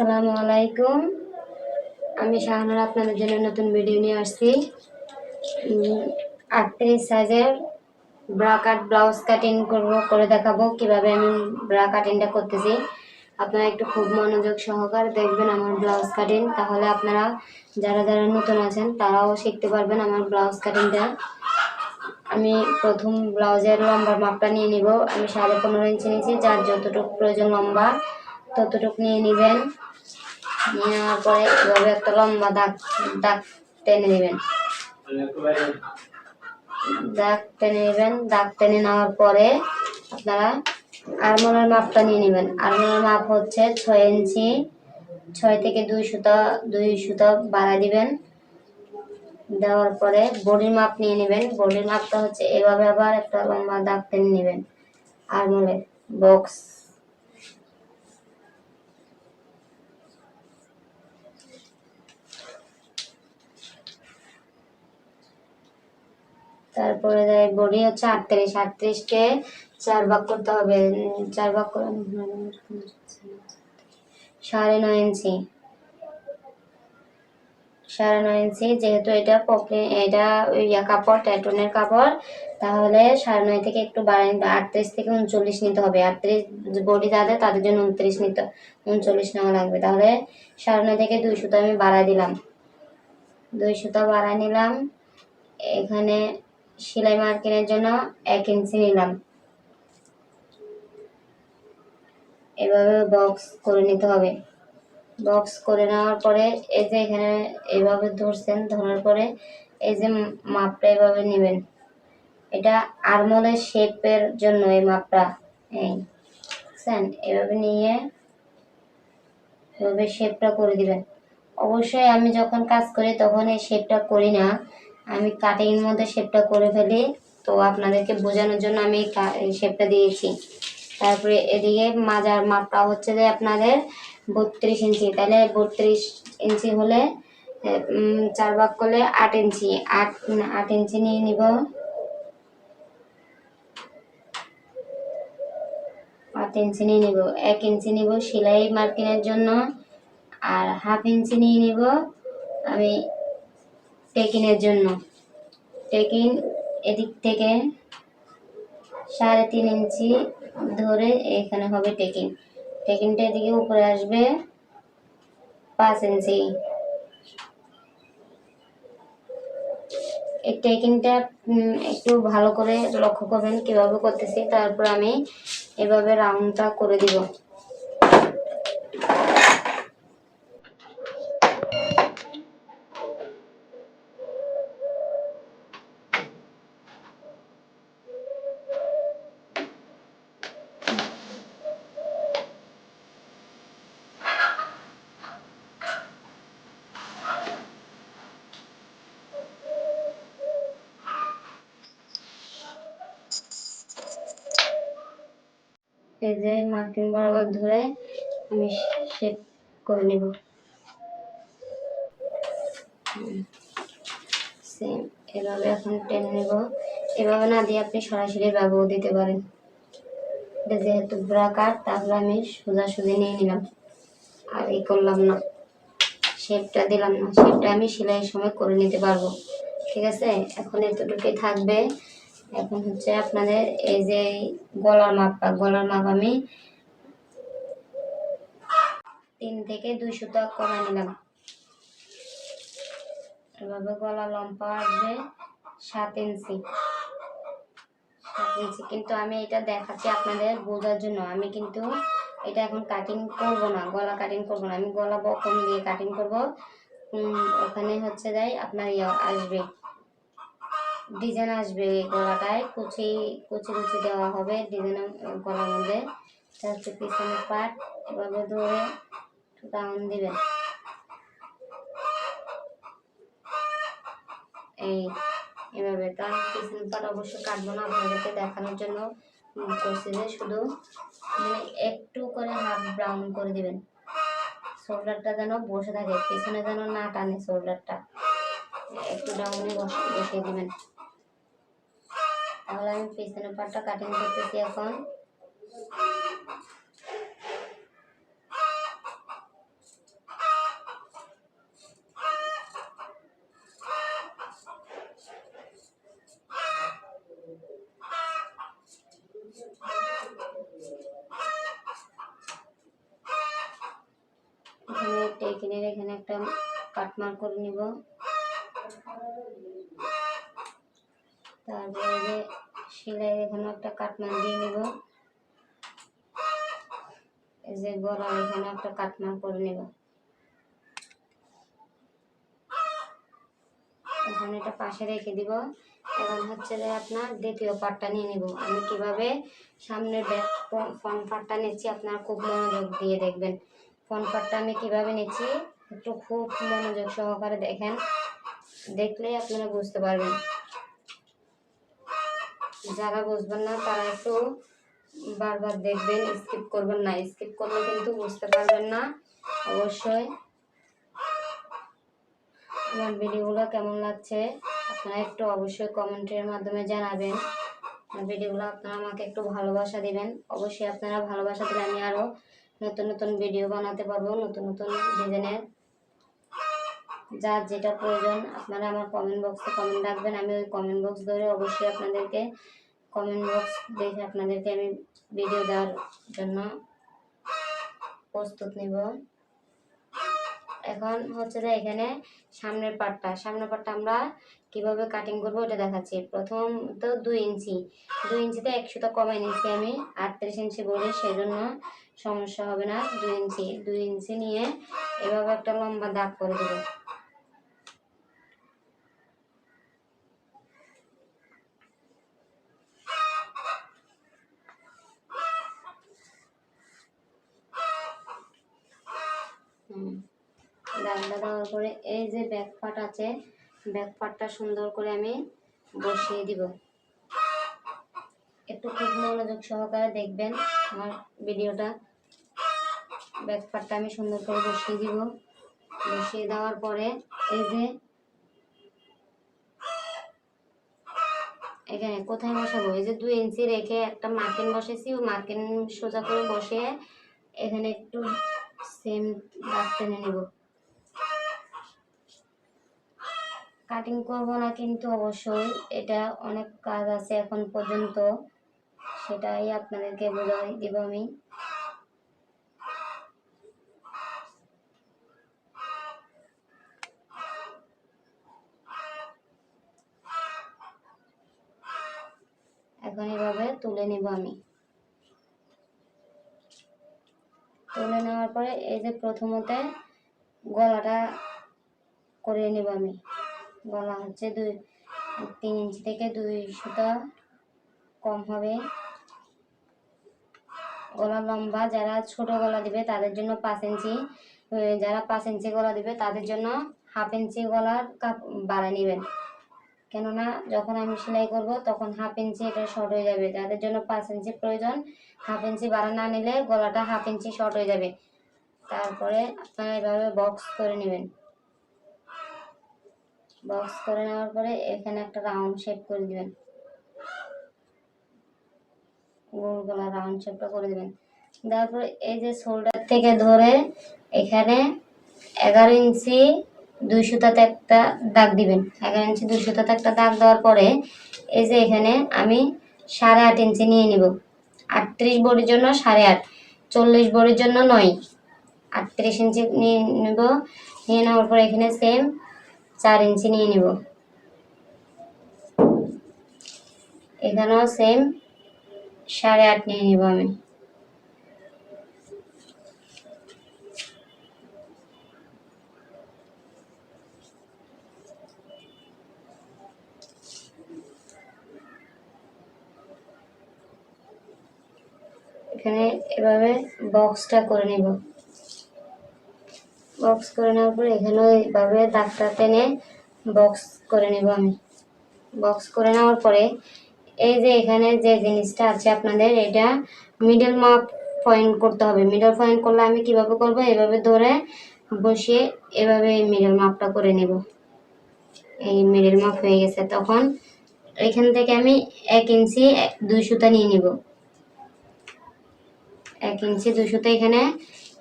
আসসালামু আলাইকুম। আমি শাহানুর আপনাদের জন্য নতুন ভিডিও নিয়ে আসছি। আটত্রিশ সাইজের ব্রা কাট ব্লাউজ কাটিং করব, করে দেখাবো কীভাবে আমি ব্রা কাটিংটা করতেছি। আপনারা একটু খুব মনোযোগ সহকারে দেখবেন আমার ব্লাউজ কাটিং তাহলে আপনারা যারা যারা নতুন আছেন, তারাও শিখতে পারবেন আমার ব্লাউজ কাটিংটা আমি প্রথম ব্লাউজের লম্বার মাপটা নিয়ে নিব। আমি সাড়ে পনেরো ইঞ্চি নিয়েছি, যার যতটুকু প্রয়োজন লম্বা, ততটুকু নিয়ে নেবেন। নেওয়ার পরে এভাবে একটা লম্বা দাগ দাগ টেনে নেবেন। দাগ টেনে নেবেন, দাগ টেনে নেওয়ার পরে আপনারা আরমোনার মাপটা নিয়ে নেবেন। আরমোনার মাপ হচ্ছে ছয় ইঞ্চি, ছয় থেকে দুই সুতা দুই সুতা বাড়াই দিবেন। দেওয়ার পরে বডির মাপ নিয়ে নেবেন। বডির মাপটা হচ্ছে এভাবে আবার একটা লম্বা দাগ টেনে নেবেন। আরমোলের বক্স তারপরে বডি হচ্ছে আটত্রিশ। আটত্রিশকে চার ভাগ করতে হবে। চার ভাগ সাড়ে নয় ইঞ্চি। সাড়ে নয় ইঞ্চি, যেহেতু এটা পকলি এটা ইয়া কাপড়, ট্যাটনের কাপড়, তাহলে সাড়ে নয় থেকে একটু বাড়াই আটত্রিশ থেকে উনচল্লিশ নিতে হবে। আটত্রিশ বডি যাদের তাদের জন্য উনত্রিশ নিতে উনচল্লিশ নেওয়া লাগবে। তাহলে সাড়ে নয় থেকে দুই সুতো আমি বাড়াই দিলাম। দুই সুতো বাড়াই নিলাম। এখানে সেলাই মার্কিনের জন্য এক ইঞ্চি নিলাম। এভাবে বক্স করে নিতে হবে। বক্স করে নেওয়ার পরে এই যে এখানে এভাবে ধরছেন, ধরার পরে এই যে মাপটা এভাবে নেবেন। এটা আরমোলের শেপের জন্য এই মাপটা। এই, বুঝছেন? এভাবে নিয়ে এভাবে শেপটা করে দিবেন। অবশ্যই আমি যখন কাজ করি তখন এই শেপটা করি না। আমি কাটিং মধ্যে শেপটা করে ফেলি। তো আপনাদেরকে বোঝানোর জন্য আমি শেপটা দিয়েছি। তারপরে এদিকে মাজার মাপটা হচ্ছে যে আপনাদের বত্রিশ ইঞ্চি। তাহলে বত্রিশ ইঞ্চি হলে চার ভাগ করলে আট ইঞ্চি। আট আট ইঞ্চি নিয়ে নিব। আট ইঞ্চি নিয়ে নিব। এক ইঞ্চি নিব সেলাই মার্কিনের জন্য। আর হাফ ইঞ্চি নিয়ে নিব। আমি টেকিনের জন্য। টেকিন এদিক থেকে সাড়ে তিন ইঞ্চি ধরে এখানে হবে টেকিন টেকিনটা এদিকে উপরে আসবে পাঁচ ইঞ্চি। এই টেকিনটা একটু ভালো করে লক্ষ্য করবেন কীভাবে করতেছি। তারপর আমি এভাবে রাউন্ডটা করে দিব। এই যে মার্কিং বরাবর ধরে আমি শেপ করে নিব। সেম, এভাবে এখন টেনে নেব। এভাবে না দিয়ে আপনি সরাসরি ব্যবহার দিতে পারেন। এটা যেহেতু ব্রা কাট তাহলে আমি সোজাসুজি নিয়ে নিলাম। আর এই করলাম না। শেপটা দিলাম না। শেপটা আমি সেলাইয়ের সময় করে নিতে পারব। ঠিক আছে? এখন এতটুকুই থাকবে। এখন হচ্ছে আপনাদের এই যে গলার মাপটা গলার মাপ আমি তিন থেকে দুই সুতা কমে নিলাম। এভাবে গলা লম্বা আসবে সাত ইঞ্চি। সাত ইঞ্চি, কিন্তু আমি এটা দেখাচ্ছি আপনাদের বোঝার জন্য। আমি কিন্তু এটা এখন কাটিং করব না, গলা কাটিং করব না। আমি গলা বকম দিয়ে কাটিং করব। ওখানে হচ্ছে যাই আপনার ইয়ে আসবে। ডিজাইন আসবে এই গলাটায়, কুচি কুচি কুচি দেওয়া হবে ডিজাইন গলার মধ্যে। তারপরে পিছনের পাট এভাবে ধরে ডাউন দিবেন এই, এভাবে তার পিছনের পাট অবশ্যই কাটবো না আপনাদেরকে দেখানোর জন্য। করছি যে শুধু মানে একটু করে হাফ ব্রাউন করে দিবেন। শোল্ডারটা যেন বসে থাকে, পিছনে যেন না টানে শোল্ডারটা একটু ডাউনে বসে বসিয়ে দিবেন। তাহলে আমি পিছনের পাটটা কাটিং করতেছি এখন। এখানে এখানে একটা কাটমার করে নিব। তারপরে সেলাই এখানে একটা কাটমার দিয়ে নিব। এই যে গলার এখানে একটা কাটমার করে নিব। এখানে এটা পাশে রেখে দিব। এখন হচ্ছে যে আপনার দ্বিতীয় পার্টটা নিয়ে নিব। আমি কীভাবে সামনের ব্যাক ফ্রন্ট পার্টটা নিচ্ছি আপনার খুব মনোযোগ দিয়ে দেখবেন। ফ্রন্ট পার্টটা আমি কীভাবে নিচ্ছি একটু খুব মনোযোগ সহকারে দেখেন। দেখলেই আপনারা বুঝতে পারবেন। যারা বুঝবেন না, তারা একটু বারবার দেখবেন স্কিপ করবেন না। স্কিপ করলে কিন্তু বুঝতে পারবেন না। অবশ্যই আমার ভিডিওগুলো কেমন লাগছে, আপনারা একটু অবশ্যই কমেন্টের মাধ্যমে জানাবেন। আর ভিডিওগুলো আপনারা আমাকে একটু ভালোবাসা দিবেন। অবশ্যই আপনারা ভালোবাসা দিলে আমি আরও নতুন নতুন ভিডিও বানাতে পারব, নতুন নতুন ডিজাইনের। যার যেটা প্রয়োজন, আপনারা আমার কমেন্ট বক্সে কমেন্ট রাখবেন। আমি ওই কমেন্ট বক্স ধরে অবশ্যই আপনাদেরকে কমেন্ট বক্স দেখে আপনাদেরকে আমি ভিডিও দেওয়ার জন্য প্রস্তুত নিব। এখন হচ্ছে যে এখানে সামনের পাটটা সামনের পাটটা আমরা কীভাবে কাটিং করব ওটা দেখাচ্ছি। প্রথম তো দুই ইঞ্চি, দুই ইঞ্চিতে একশোটা কমাই নিচ্ছি আমি, আটত্রিশ ইঞ্চি বলি সেই জন্য সমস্যা হবে না। দুই ইঞ্চি দুই ইঞ্চি নিয়ে এভাবে একটা লম্বা দাগ করে দেবো। দাগটা দেওয়ার পরে এই যে ব্যাক পার্ট আছে ব্যাক পার্টটা সুন্দর করে আমি বসিয়ে দিব। একটু খুব মনোযোগ সহকারে দেখবেন আমার ভিডিওটা। ব্যাক পার্টটা আমি সুন্দর করে বসিয়ে দিব। বসিয়ে দেওয়ার পরে এই যে এখানে কোথায় বসাবো? এই যে দুই ইঞ্চি রেখে একটা মার্কিন বসেছি মার্কিন সোজা করে বসে এখানে একটু সেম দাগ টেনে নেব। কাটিং করব না কিন্তু অবশ্যই। এটা অনেক কাজ আছে এখন পর্যন্ত। সেটাই আপনাদেরকে বোঝাই দিব আমি। এখন এভাবে তুলে নিব আমি। তুলে নেওয়ার পরে এই যে প্রথমতে গলাটা করে নিব আমি। গলা হচ্ছে দুই, তিন ইঞ্চি থেকে দুই সুতা কম হবে। গলা লম্বা যারা ছোট গলা দিবে, তাদের জন্য পাঁচ ইঞ্চি যারা পাঁচ ইঞ্চি গলা দিবে, তাদের জন্য হাফ ইঞ্চি গলার কাপ বাড়া নেবেন। কেননা যখন আমি সেলাই করব, তখন হাফ ইঞ্চি এটা শর্ট হয়ে যাবে। যাদের জন্য পাঁচ ইঞ্চি প্রয়োজন, হাফ ইঞ্চি বাড়া না নিলে গলাটা হাফ ইঞ্চি শর্ট হয়ে যাবে। তারপরে আপনারা এভাবে বক্স করে নেবেন। বক্স করে নেওয়ার পরে এখানে একটা রাউন্ড শেপ করে দিবেন। গোল গলা রাউন্ড শেপটা করে দিবেন। তারপরে এই যে শোল্ডার থেকে ধরে এখানে এগারো ইঞ্চি দুই সুতাতে একটা দাগ দিবেন। এগারো ইঞ্চি দুই সুতাতে একটা দাগ দেওয়ার পরে এই যে এখানে আমি সাড়ে আট ইঞ্চি নিয়ে নিব। আটত্রিশ বড়ির জন্য সাড়ে আট, চল্লিশ বড়ির জন্য নয়। আটত্রিশ ইঞ্চি নিয়ে নেব। নিয়ে নেওয়ার পরে এখানে সেম চার ইঞ্চি নিয়ে নিব। এখানেও সেম সাড়ে আট নিয়ে নিব আমি। এখানে এভাবে বক্সটা করে নিব। বক্স করে নেওয়ার পরে এখানেও এইভাবে দাগটা টেনে বক্স করে নেব আমি। বক্স করে নেওয়ার পরে এই যে এখানে যে জিনিসটা আছে আপনাদের, এটা মিডল মাপ পয়েন্ট করতে হবে। মিডল পয়েন্ট করলে আমি কীভাবে করব? এভাবে ধরে বসিয়ে এভাবে মিডল মাপটা করে নেব। এই মিডল মাপ হয়ে গেছে। তখন এখান থেকে আমি এক ইঞ্চি দুই সুতা নিয়ে নিব। এক ইঞ্চি দুই সুতা এখানে,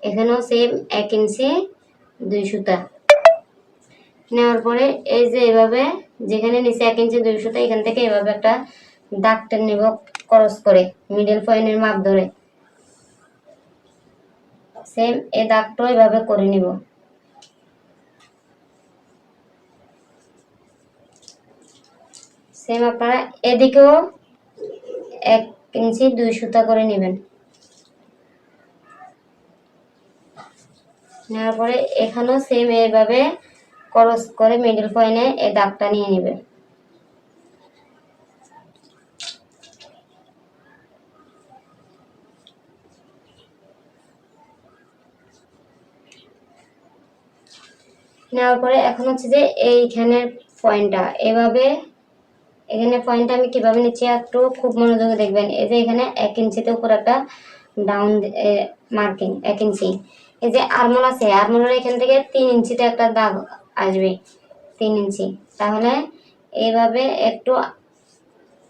এখানেও সেম এক ইঞ্চি দুই সুতা নেওয়ার পরে এই যে এভাবে, যেখানে নিচে এক ইঞ্চি দুই সুতা এখান থেকে এভাবে একটা দাগ টেনে নিব ক্রস করে মিডল পয়েন্টের মাপ ধরে। সেম এই দাগটাও এভাবে করে নিব। সেম আপনারা এদিকেও এক ইঞ্চি দুই সুতা করে নেবেন। নেওয়ার পরে এখানেও সেম এইভাবে ক্রস করে মিডল পয়েন্টে এই দাগটা নিয়ে নেবে। নেওয়ার পরে এখন হচ্ছে যে এইখানের পয়েন্টটা এভাবে এখানে পয়েন্টটা আমি কীভাবে নিচ্ছি একটু খুব মনোযোগে দেখবেন। এই যে এখানে এক ইঞ্চিতে উপর একটা ডাউন মার্কিং এক ইঞ্চি এই যে আরমোল আছে, আরমোলের এখান থেকে তিন ইঞ্চিতে একটা দাগ আসবে, তিন ইঞ্চি। তাহলে এইভাবে একটু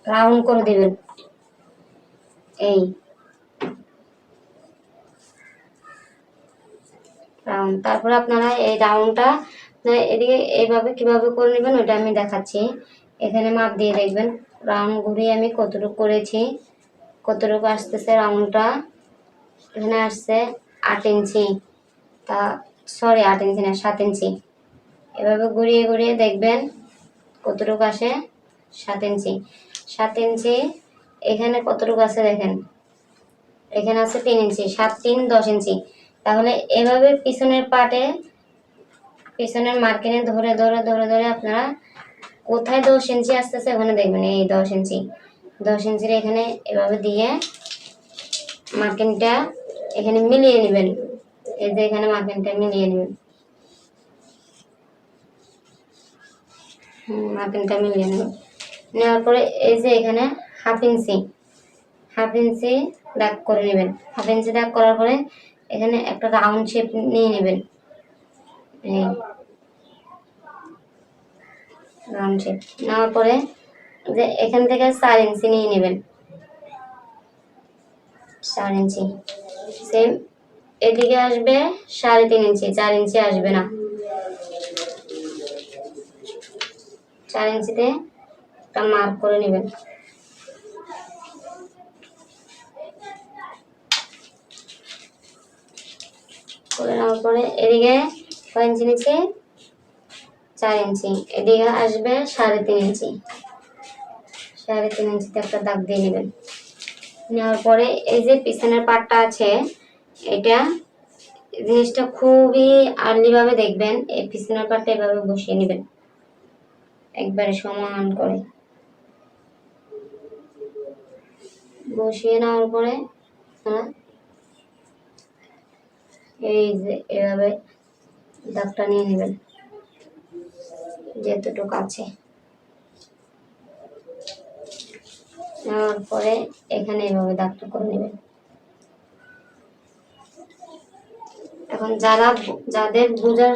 রাউন্ড করে দেবেন। এই। রাউন্ড তারপরে আপনারা এই রাউন্ডটা এদিকে এইভাবে কীভাবে করে নেবেন ওটা আমি দেখাচ্ছি। এখানে মাপ দিয়ে দেখবেন। রাউন্ড ঘুরিয়ে আমি কতটুকু করেছি, কতটুকু আসতেছে রাউন্ডটা এখানে আসছে আট ইঞ্চি। তা সরি আট ইঞ্চি না, সাত ইঞ্চি। এভাবে ঘুরিয়ে ঘুরিয়ে দেখবেন কতটুকু আসে সাত ইঞ্চি। সাত ইঞ্চি, এখানে কতটুকু আছে দেখেন? এখানে আছে তিন ইঞ্চি, সাত তিন, দশ ইঞ্চি। তাহলে এভাবে পিছনের পাটে, পিছনের মার্কিনে ধরে ধরে ধরে ধরে আপনারা কোথায় দশ ইঞ্চি আসতেছে ওখানে দেখবেন। এই দশ ইঞ্চি। দশ ইঞ্চির এখানে এভাবে দিয়ে মার্কিনটা এখানে মিলিয়ে নেবেন। এই যে এখানে মার্কিনটা মিলিয়ে নেবেন। মার্কিনটা মিলিয়ে নেবেন। নেওয়ার পরে এই যে এখানে হাফ ইঞ্চি হাফ ইঞ্চি দাগ করে নেবেন। হাফ ইঞ্চি দাগ করার পরে এখানে একটা রাউন্ড শেপ নিয়ে নেবেন। Round shape. নেওয়ার পরে যে এখান থেকে চার ইঞ্চি নিয়ে নেবেন। চার ইঞ্চি। সেম এদিকে আসবে সাড়ে তিন ইঞ্চি, চার ইঞ্চি আসবে না। চার ইঞ্চিতে একটা মার্ক করে নেবেন। করে নেওয়ার পরে এদিকে কয় ইঞ্চি নিচে চার ইঞ্চি। এদিকে আসবে সাড়ে তিন ইঞ্চি। সাড়ে তিন ইঞ্চিতে একটা দাগ দিয়ে নেবেন। নেওয়ার পরে এই যে পিছনের পাটটা আছে, এটা জিনিসটা খুবই আর্লিভাবে দেখবেন, এই পিছনের পাটটা এভাবে বসিয়ে নেবেন। একবারে সমান করে। বসিয়ে নেওয়ার পরে হ্যাঁ এই যে এভাবে দাগটা নিয়ে নেবেন, যেতটুকু আছে। নেওয়ার পরে এখানে এভাবে দাগটা করে নেবেন এখন যারা যাদের বোঝার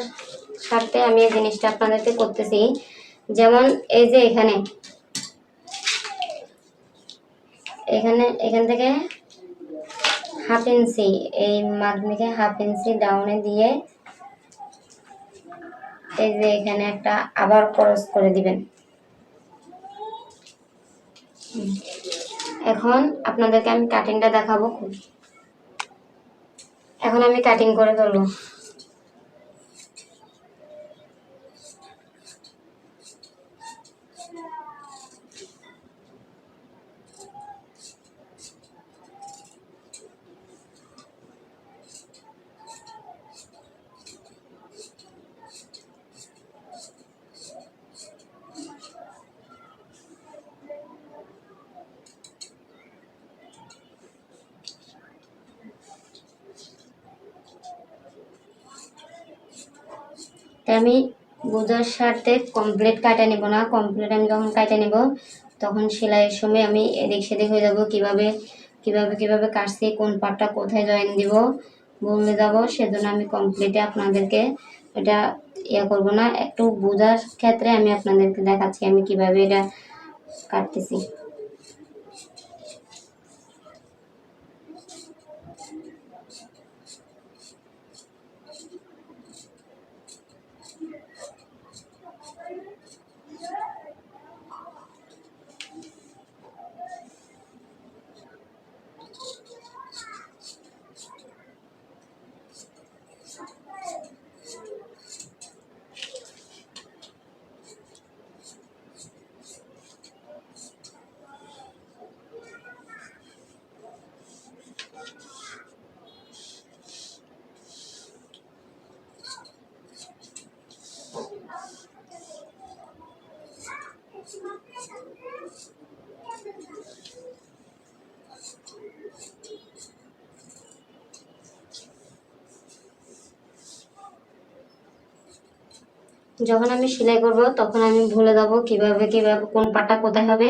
স্বার্থে আমি এই জিনিসটা আপনাদেরকে করতেছি, যেমন এই যে এখানে এখানে, এখান থেকে হাফ ইঞ্চি, এই থেকে হাফ ইঞ্চি ডাউনে দিয়ে এই যে এখানে একটা আবার ক্রস করে দিবেন। এখন আপনাদেরকে আমি কাটিংটা দেখাবো খুব। এখন আমি কাটিং করে ধরবো আমি বোঝার স্বার্থে কমপ্লিট কাটে নিব না কমপ্লিট আমি যখন কাটে নিব, তখন সেলাইয়ের সময় আমি এদিক সেদিক হয়ে যাব, কীভাবে কীভাবে কীভাবে কাটছি, কোন পার্টটা কোথায় জয়েন দিব, বলে যাব, সেজন্য আমি কমপ্লিটে আপনাদেরকে এটা ইয়ে করব না। একটু বোঝার ক্ষেত্রে আমি আপনাদেরকে দেখাচ্ছি আমি কীভাবে এটা কাটতেছি। যখন আমি সেলাই করব তখন আমি ভুলে দেবো কীভাবে কীভাবে কোন পাটা কোথায় হবে।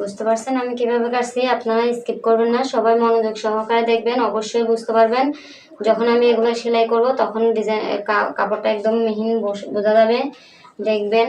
বুঝতে পারছেন আমি কীভাবে কাটছি? আপনারা স্কিপ করবেন না, সবাই মনোযোগ সহকারে দেখবেন, অবশ্যই বুঝতে পারবেন। যখন আমি এগুলো সেলাই করব, তখন ডিজাইন কাপড়টা একদম মিহিন বোঝা যাবে। দেখবেন।